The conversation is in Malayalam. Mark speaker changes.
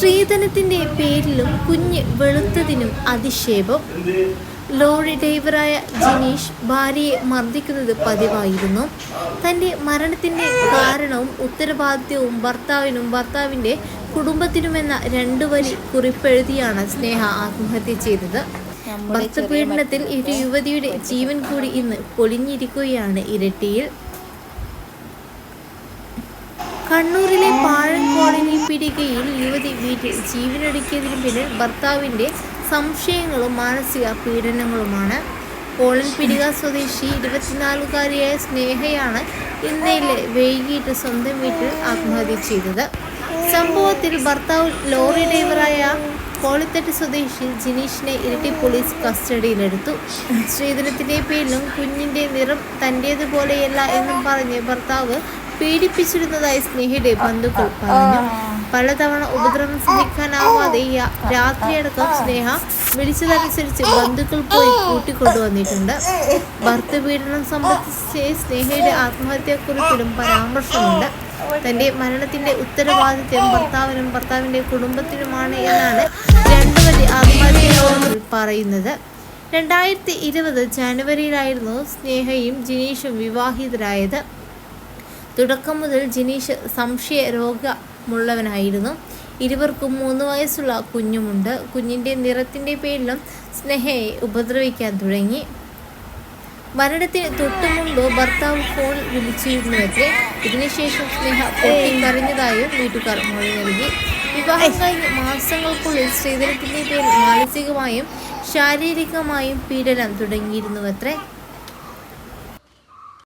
Speaker 1: സ്ത്രീധനത്തിന്റെ പേരിലും കുഞ്ഞ് വെളുത്തതിനും അധിക്ഷേപം ലോറി ഡ്രൈവറായ ജിനീഷ് ഭാര്യയെ മർദ്ദിക്കുന്നത് പതിവായിരുന്നു. തന്റെ മരണത്തിന്റെ കാരണവും ഉത്തരവാദിത്വവും ഭർത്താവിനും ഭർത്താവിന്റെ കുടുംബത്തിനുമെന്ന രണ്ടു വരി കുറിപ്പെഴുതിയാണ് സ്നേഹ ആത്മഹത്യ ചെയ്തത്. ഭക്തപീഡനത്തിൽ ഒരു യുവതിയുടെ ജീവൻ കൂടി ഇന്ന് പൊളിഞ്ഞിരിക്കുകയാണ് ഇരട്ടിയിൽ. കണ്ണൂരിലെ പാഴൻ കോളനി പീടികയിൽ യുവതി വീട്ടിൽ ജീവനൊടുക്കിയതിന് പിന്നിൽ ഭർത്താവിന്റെ സംശയങ്ങളും മാനസിക പീഡനങ്ങളുമാണ്. കോളൻ പിടിക സ്വദേശി ഇരുപത്തിനാലുകാരിയായ സ്നേഹയാണ് ഇന്നലെ വൈകിട്ട് സ്വന്തം വീട്ടിൽ ആത്മഹത്യ ചെയ്തത്. സംഭവത്തിൽ ഭർത്താവ് ലോറി ഡ്രൈവറായ കോളിത്തട്ട് സ്വദേശി ജിനീഷിനെ ഇരട്ടി പോലീസ് കസ്റ്റഡിയിലെടുത്തു. സ്ത്രീധനത്തിന്റെ പേരിലും കുഞ്ഞിന്റെ നിറം തന്റേതുപോലെയല്ല എന്നും പറഞ്ഞ് ഭർത്താവ് പീഡിപ്പിച്ചിരുന്നതായി സ്നേഹയുടെ ബന്ധുക്കൾ പറഞ്ഞു. പലതവണ ഉപദ്രവം സഹിക്കാനാവാതെ രാത്രിയടക്കം സ്നേഹ വിളിച്ചതനുസരിച്ച് ബന്ധുക്കൾ പോയി കൂട്ടിക്കൊണ്ടുവന്നിട്ടുണ്ട്. ഭർത്തപീഡനം സംബന്ധിച്ച് സ്നേഹയുടെ ആത്മഹത്യയെക്കുറിച്ചിലും പരാമർശമുണ്ട്. തന്റെ മരണത്തിന്റെ ഉത്തരവാദിത്വം ഭർത്താവിനും ഭർത്താവിന്റെ കുടുംബത്തിനുമാണ് എന്നാണ് രണ്ടുവരി ആത്മഹത്യ പറയുന്നത്. രണ്ടായിരത്തി ഇരുപത് ജനുവരിയിലായിരുന്നു സ്നേഹയും ജിനീഷും വിവാഹിതരായത്. തുടക്കം മുതൽ ജിനീഷ് സംശയ രോഗമുള്ളവനായിരുന്നു. ഇരുവർക്കും മൂന്ന് വയസ്സുള്ള കുഞ്ഞുമുണ്ട്. കുഞ്ഞിന്റെ നിറത്തിന്റെ പേരിലും സ്നേഹയെ ഉപദ്രവിക്കാൻ തുടങ്ങി. മരണത്തിന് തൊട്ടു മുമ്പ് ഭർത്താവ് ഫോൺ വിളിച്ചിരുന്നുവെത്രേ. ഇതിനുശേഷം സ്നേഹ പൊട്ടിക്കറിഞ്ഞതായും വീട്ടുകാർ മൊഴി നൽകി. വിവാഹം കഴിഞ്ഞ് മാസങ്ങൾക്കുള്ളിൽ ശ്രീധരത്തിന്റെ പേരിൽ മാനസികമായും ശാരീരികമായും പീഡനം തുടങ്ങിയിരുന്നുവത്രേ.